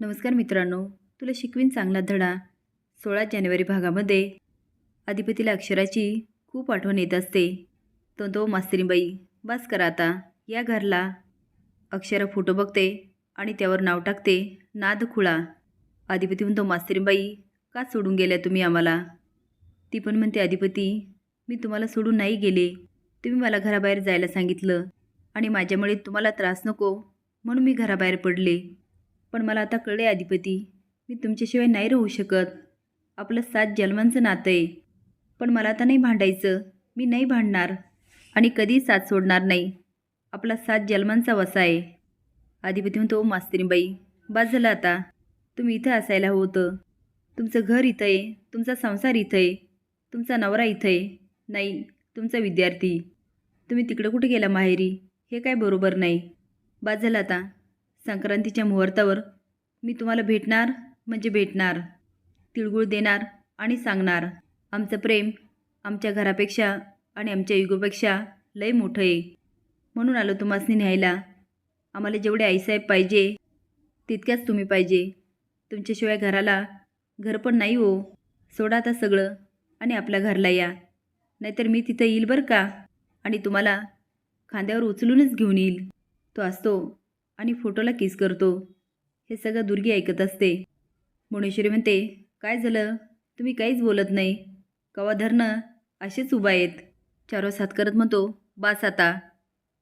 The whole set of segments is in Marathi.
नमस्कार मित्रांनो तुला शिकवीन चांगला धडा. सोळा जानेवारी भागामध्ये अधिपतीला अक्षराची खूप आठवण येत असते. तो तो मास्तरीबाई बस करा आता. या घरला. अक्षरा फोटो बघते आणि त्यावर नाव टाकते नाद खुळा. अधिपती म्हणतो मास्तरीबाई का सोडून गेल्या तुम्ही आम्हाला? ती पण म्हणते अधिपती मी तुम्हाला सोडून नाही गेले. तुम्ही मला घराबाहेर जायला सांगितलं आणि माझ्यामुळे तुम्हाला त्रास नको म्हणून मी घराबाहेर पडले. पण मला आता कळले अधिपती मी तुमच्याशिवाय नाही राहू शकत. आपलं सात जन्मांचं नातं आहे. पण मला आता नाही भांडायचं. मी नाही भांडणार. आणि कधी साथ सोडणार नाही. आपला सात जन्मांचा वसा आहे. अधिपती म्हणतो मास्तरीबाई बस झालं आता. तुम्ही इथं असायला हवं होतं. तुमचं घर इथं आहे. तुमचा संसार इथं आहे. तुमचा नवरा इथं आहे. नाही तुमचा विद्यार्थी. तुम्ही तिकडं कुठे गेला माहेरी? हे काय बरोबर नाही. बाद झालं आता. संक्रांतीच्या मुहूर्तावर मी तुम्हाला भेटणार म्हणजे भेटणार तिळगुळ देणार आणि सांगणार. आमचं प्रेम आमच्या घरापेक्षा आणि आमच्या युगोपेक्षा लय मोठं आहे. म्हणून आलो तुम्हासनी न्यायला. आम्हाला जेवढे आईसाहेब पाहिजे तितक्याच तुम्ही पाहिजे. तुमच्याशिवाय घराला घर पण नाही हो. सोडा आता सगळं आणि आपल्या घरला या. नाहीतर मी तिथं येईल बरं का? आणि तुम्हाला खांद्यावर उचलूनच घेऊन येईल. तो असतो आणि फोटोला किस करतो? हे सगळं दुर्गी ऐकत असते. मुणेश्वरी म्हणते काय झालं? तुम्ही काहीच बोलत नाही. कवा धरणं? असेच उभा आहेत. चारो सात करत म्हणतो बास आता.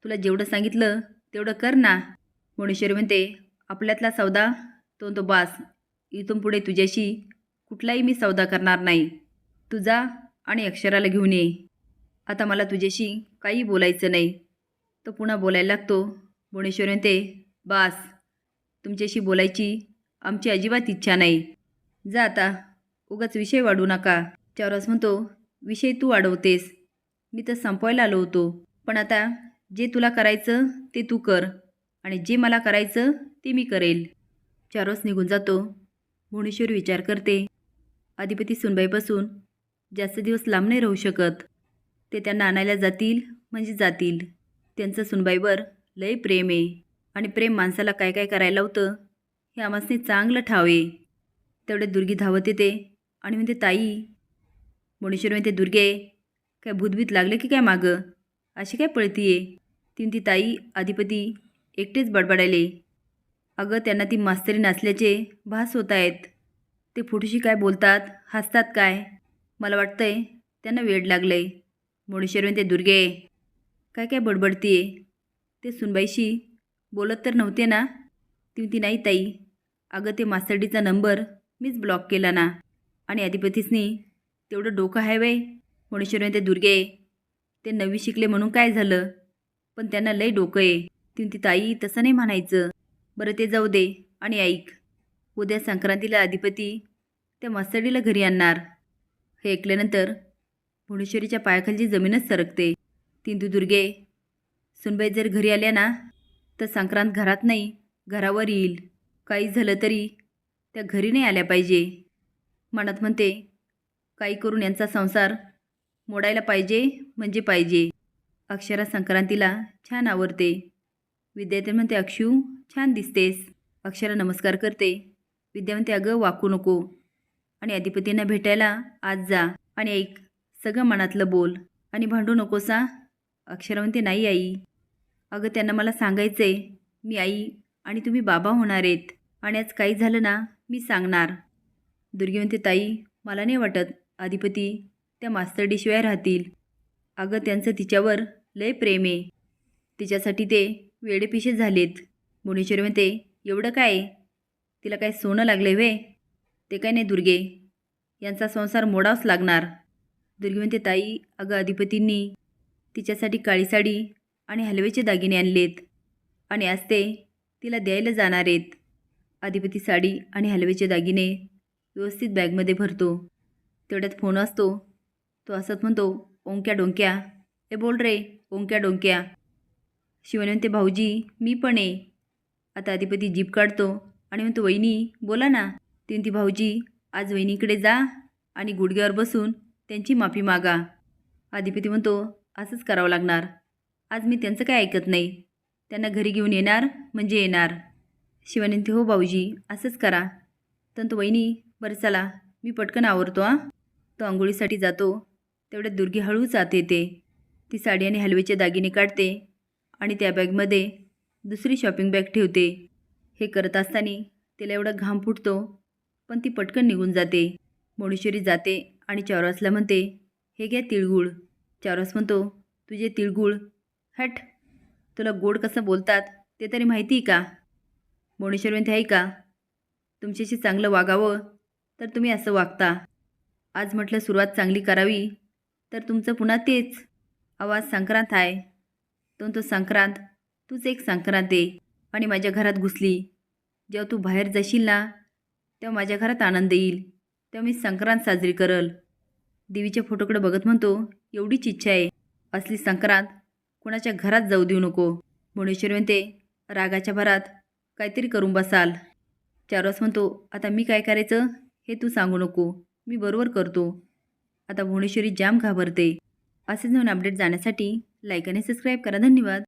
तुला जेवढं सांगितलं तेवढं कर ना. मुणेश्वरी म्हणते आपल्यातला सौदा? तो तो बास. इथून पुढे तुझ्याशी कुठलाही मी सौदा करणार नाही. तुझा आणि अक्षराला घेऊन ये. आता मला तुझ्याशी काही बोलायचं नाही. तो पुन्हा बोलायला लागतो. भुवनेश्वरी म्हणते बास तुमच्याशी बोलायची आमची अजिबात इच्छा नाही. जा आता उगाच विषय वाढू नका. चौरस म्हणतो विषय तू वाढवतेस. मी तर संपवायला आलो होतो. पण आता जे तुला करायचं ते तू कर आणि जे मला करायचं ते मी करेल. चारोस निघून जातो. भुवनेश्वर विचार करते. अधिपती सुनबाईपासून जास्त दिवस लांब नाही राहू शकत. ते त्यांना आणायला जातील म्हणजे जातील. त्यांचं सुनबाईवर लय प्रेम आहे. आणि प्रेम माणसाला काय काय करायला होतं हे आमासने चांगलं ठाव. आहे तेवढे दुर्गी धावत येते आणि म्हणते ताई मुणेश्वर म्हणते दुर्गे काय भूतभीत लागले की काय मागं? अशी काय पळतीये? ती म्हणती ताई अधिपती एकटेच बडबडायले. अगं त्यांना ती मास्तरी नसल्याचे भास होत आहेत ते फुटशी काय बोलतात हसतात काय? मला वाटतंय त्यांना वेड लागलंय. मुणेश्वर म्हणते दुर्गे काय काय बडबडतीये? ते सुनबाईशी बोलत तर नव्हते ना. ती म्हणती नाही ताई. अगं ते मास्तरडीचा नंबर मीच ब्लॉक केला ना. आणि अधिपतीसनी तेवढं डोकं आहे वय मुणेश्वर ते दुर्गे ते नवी शिकले म्हणून काय झालं? पण त्यांना लय डोकं आहे. ती म्हणती ताई तसं नाही म्हणायचं. बरं ते जाऊ दे आणि ऐक. उद्या संक्रांतीला अधिपती त्या मास्तरडीला घरी आणणार. हे ऐकल्यानंतर भुवनेश्वरीच्या पायाखालची जमीनच सरकते. तिंदू दुर्गे सुनबाई जर घरी आल्या ना तर संक्रांत घरात नाही घरावर येईल. काही झालं तरी त्या घरी नाही आल्या पाहिजे. मनात म्हणते काही करून यांचा संसार मोडायला पाहिजे म्हणजे पाहिजे. अक्षरा संक्रांतीला छान आवडते. विद्यार्थी म्हणते अक्षू छान दिसतेस. अक्षरा नमस्कार करते. विद्या म्हणते अगं वाकू नको. आणि अधिपतींना भेटायला आज जा. आणि ऐक सगळं मनातलं बोल. आणि भांडू नकोसा. अक्षरा म्हणते नाही आई. अगं त्यांना मला सांगायचं आहे मी आई आणि तुम्ही बाबा होणार आहेत आणि आज काही झालं ना मी सांगणार. दुर्गी म्हणते ताई मला नाही वाटत अधिपती त्या मास्तरडीशिवाय राहतील. अगं त्यांचं तिच्यावर लय प्रेम आहे. तिच्यासाठी ते वेडेपिशे झालेत. भुवनेश्वरी म्हणते एवढं काय? तिला काय सोनं लागले वे ते काय नाही दुर्गे. यांचा संसार मोडावाच लागणार. दुर्गी म्हणते ताई अगं अधिपतींनी तिच्यासाठी काळी साडी आणि हलवेचे दागिने आणलेत. आणि आज ते तिला द्यायला जाणार आहेत. अधिपती साडी आणि हलवेचे दागिने व्यवस्थित बॅगमध्ये भरतो. तेवढ्यात फोन असतो. तो असत म्हणतो ओंक्या डोंक्या. ए बोल रे ओंक्या डोंक्या. शिवानी म्हणते भाऊजी मी पण आहे आता अधिपती जीप काढतो आणि म्हणतो वहिनी बोला ना. ती म्हणती भाऊजी आज वहिनीकडे जा आणि गुडघ्यावर बसून त्यांची माफी मागा. अधिपती म्हणतो असंच करावं लागणार. आज मी त्यांचं काय ऐकत नाही. त्यांना घरी घेऊन येणार म्हणजे येणार. शिवानंती हो भाऊजी असंच करा. तर वहिनी बरं चला मी पटकन आवरतो आ तो आंघोळीसाठी जातो. तेवढ्यात दुर्गी हळूच आत येते. ती साडी आणि हलवेचे दागिने काढते आणि त्या बॅगमध्ये दुसरी शॉपिंग बॅग ठेवते. हे करत असताना तिला एवढा घाम फुटतो पण ती पटकन निघून जाते. मोडेश्वरी जाते आणि चौरासला म्हणते हे घ्या तिळगुळ. चौरास म्हणतो तुझे तिळगुळ हट. तुला गोड कसं बोलतात ते तरी माहिती आहे का मोडेश्वर आहे का? तुमच्याशी चांगलं वागावं तर तुम्ही असं वागता. आज म्हटलं सुरुवात चांगली करावी तर तुमचं पुन्हा तेच. आवाज संक्रांत आहे. दोन तो संक्रांत तूच एक संक्रांत आहे आणि माझ्या घरात घुसली. जेव्हा तू बाहेर जाशील ना तेव्हा माझ्या घरात आनंद येईल. तेव्हा मी संक्रांत साजरी करल. देवीच्या फोटोकडे बघत म्हणतो एवढीच इच्छा आहे. असली संक्रांत कुणाच्या घरात जाऊ देऊ नको. भुवनेश्वर म्हणते रागाच्या भरात काहीतरी करून बसाल. चारवास म्हणतो आता मी काय करायचं? हे तू सांगू नको. मी बरोबर करतो. आता भुवनेश्वरी जाम घाबरते. असेच नवीन अपडेट जाण्यासाठी लाईक आणि सबस्क्राईब करा. धन्यवाद.